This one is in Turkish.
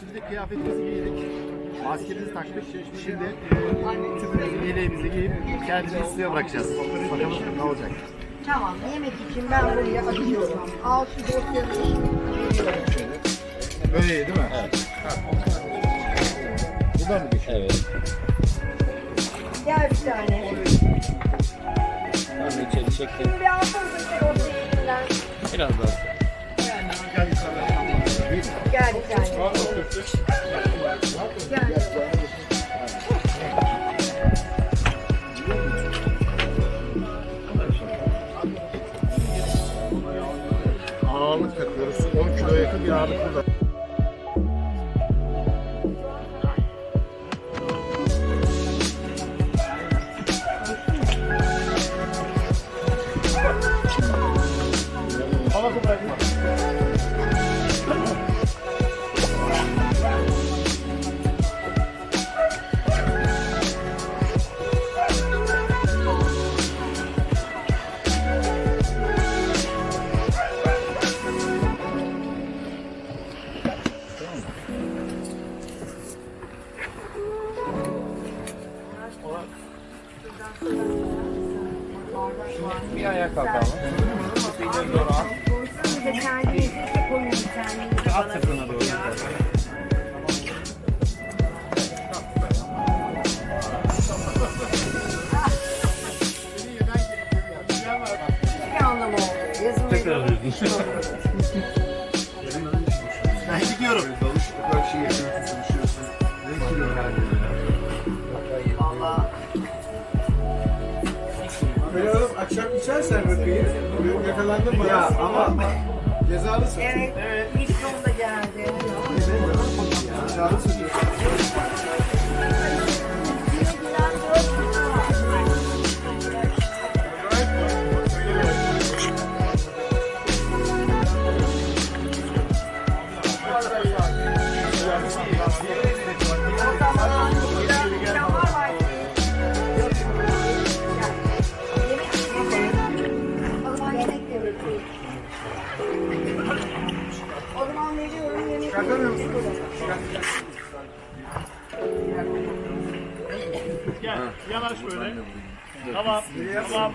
Şimdi de kıyafetimizi giydik. Maskemizi taktık. Şimdi e, tüpümüzü, yeleğimizi giyip kendimizi suya bırakacağız. Bakalım ne olacak. Tamam yemek için ben buraya açıyorum. Al şu dosyayı. Böyle iyi değil mi? Evet. Buradan mı geçiyor? Evet. Gel bir tane. Ben de içeri çektim. Bir alsanıza şu dosyayı. Biraz daha. Gel Ağırlık takıyoruz. 10 kilo yakın bir ağırlık burada. Havası Bir ayağa kalkalım. İleri doğru at. At sırtına doğru. Tekrar alıyorsun. Ben gidiyorum. Akşam içersen rakıyı, bugün yakalandın mı? Ya ama cezalısın. Evet. Misyon da geldi. Cezalısın. O zaman veriyorum yemek. Çıkartamıyor musun? Gel, yanaş böyle. Tamam, tamam.